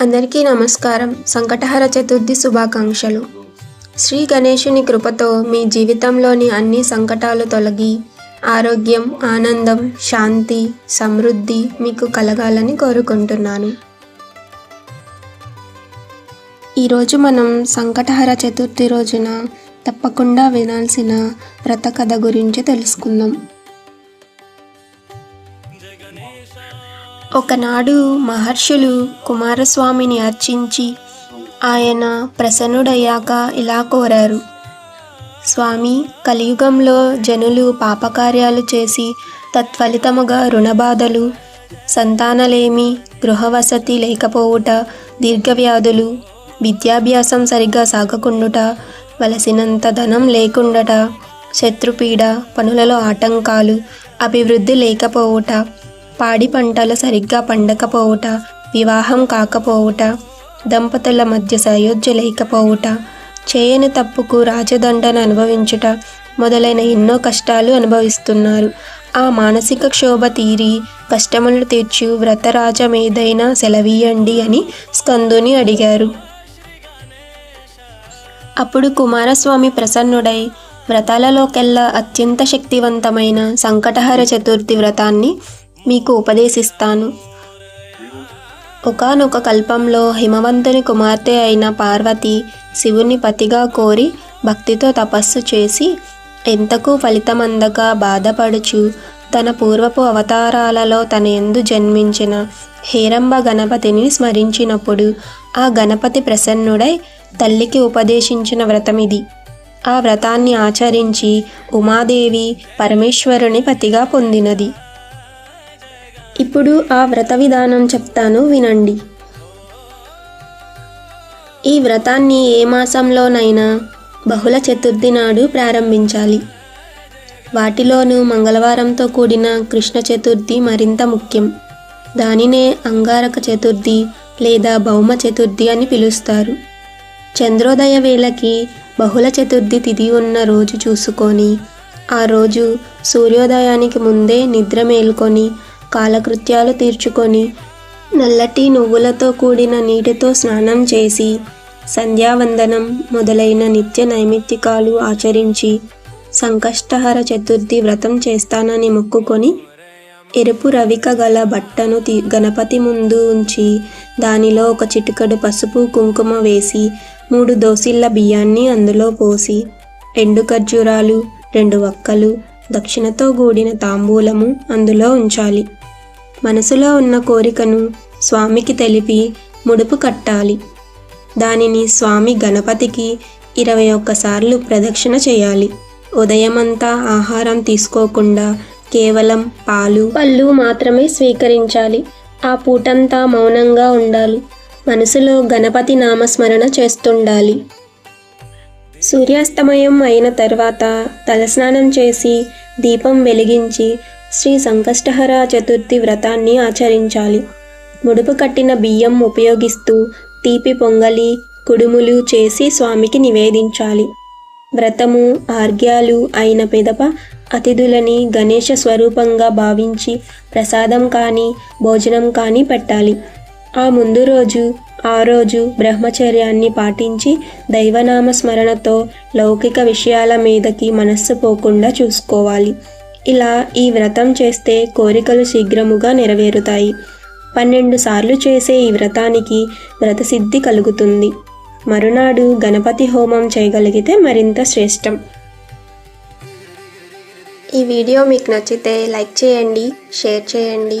అందరికీ నమస్కారం. సంకటహర చతుర్థి శుభాకాంక్షలు. శ్రీ గణేశుని కృపతో మీ జీవితంలోని అన్ని సంకటాలు తొలగి ఆరోగ్యం ఆనందం శాంతి సమృద్ధి మీకు కలగాలని కోరుకుంటున్నాను. ఈరోజు మనం సంకటహర చతుర్థి రోజున తప్పకుండా వినాల్సిన వ్రత కథ గురించి తెలుసుకుందాం. ఒకనాడు మహర్షులు కుమారస్వామిని అర్చించి ఆయన ప్రసన్నుడయ్యాక ఇలా కోరారు. స్వామి కలియుగంలో జనులు పాపకార్యాలు చేసి తత్ఫలితముగా రుణబాధలు సంతానలేమి గృహవసతి లేకపోవుట దీర్ఘవ్యాధులు విద్యాభ్యాసం సరిగ్గా సాగకుండుట వలసినంత ధనం లేకుండట శత్రుపీడ పనులలో ఆటంకాలు అభివృద్ధి లేకపోవుట పాడి పంటలు సరిగ్గా పండకపోవుట వివాహం కాకపోవుట దంపతుల మధ్య సయోధ్య లేకపోవుట చేయని తప్పుకు రాజదండను అనుభవించుట మొదలైన ఎన్నో కష్టాలు అనుభవిస్తున్నారు. ఆ మానసిక క్షోభ తీరి కష్టములు తీర్చు వ్రతరాజమేదైనా సెలవీయండి అని స్కందుని అడిగారు. అప్పుడు కుమారస్వామి ప్రసన్నుడై వ్రతాలలోకెల్లా అత్యంత శక్తివంతమైన సంకటహర చతుర్థి వ్రతాన్ని మీకు ఉపదేశిస్తాను. ఒకనొక కల్పంలో హిమవంతుని కుమార్తె అయిన పార్వతి శివుని పతిగా కోరి భక్తితో తపస్సు చేసి ఎంతకు ఫలితమందక బాధపడుచు తన పూర్వపు అవతారాలలో తన ఎందు జన్మించిన హేరంబ గణపతిని స్మరించినప్పుడు ఆ గణపతి ప్రసన్నుడై తల్లికి ఉపదేశించిన వ్రతమిది. ఆ వ్రతాన్ని ఆచరించి ఉమాదేవి పరమేశ్వరుని పతిగా పొందినది. ఇప్పుడు ఆ వ్రత విధానం చెప్తాను వినండి. ఈ వ్రతాన్ని ఏ మాసంలోనైనా బహుళ చతుర్థి నాడు ప్రారంభించాలి. వాటిలోనూ మంగళవారంతో కూడిన కృష్ణ చతుర్థి మరింత ముఖ్యం. దానినే అంగారక చతుర్థి లేదా భౌమ చతుర్థి అని పిలుస్తారు. చంద్రోదయ వేళకి బహుళ చతుర్థి తిథి ఉన్న రోజు చూసుకొని ఆ రోజు సూర్యోదయానికి ముందే నిద్ర మేల్కొని కాలకృత్యాలు తీర్చుకొని నల్లటి నువ్వులతో కూడిన నీటితో స్నానం చేసి సంధ్యావందనం మొదలైన నిత్య నైమిత్తికాలు ఆచరించి సంకష్టహర చతుర్థి వ్రతం చేస్తానని మొక్కుకొని ఎరుపు రవిక గల బట్టను తీ గణపతి ముందు ఉంచి దానిలో ఒక చిటికడు పసుపు కుంకుమ వేసి మూడు దోసిళ్ళ బియ్యాన్ని అందులో పోసి రెండు ఖర్జూరాలు రెండు వక్కలు దక్షిణతో కూడిన తాంబూలము అందులో ఉంచాలి. మనసులో ఉన్న కోరికను స్వామికి తెలిపి ముడుపు కట్టాలి. దానిని స్వామి గణపతికి ఇరవై ఒక్కసార్లు ప్రదక్షిణ చేయాలి. ఉదయమంతా ఆహారం తీసుకోకుండా కేవలం పాలు పళ్ళు మాత్రమే స్వీకరించాలి. ఆ పూటంతా మౌనంగా ఉండాలి. మనసులో గణపతి నామస్మరణ చేస్తుండాలి. సూర్యాస్తమయం అయిన తర్వాత తలస్నానం చేసి దీపం వెలిగించి శ్రీ సంకష్టహర చతుర్థి వ్రతాన్ని ఆచరించాలి. ముడుపు కట్టిన బియ్యం ఉపయోగిస్తూ తీపి పొంగలి కుడుములు చేసి స్వామికి నివేదించాలి. వ్రతము ఆర్గ్యాలు అయిన పెదప అతిథులని గణేష స్వరూపంగా భావించి ప్రసాదం కానీ భోజనం కానీ పెట్టాలి. ఆ ముందు రోజు ఆ రోజు బ్రహ్మచర్యాన్ని పాటించి దైవనామ స్మరణతో లౌకిక విషయాల మీదకి మనస్సు పోకుండా చూసుకోవాలి. ఇలా ఈ వ్రతం చేస్తే కోరికలు శీఘ్రముగా నెరవేరుతాయి. పన్నెండు సార్లు చేసే ఈ వ్రతానికి వ్రతసిద్ధి కలుగుతుంది. మరునాడు గణపతి హోమం చేయగలిగితే మరింత శ్రేష్టం. ఈ వీడియో మీకు నచ్చితే లైక్ చేయండి షేర్ చేయండి.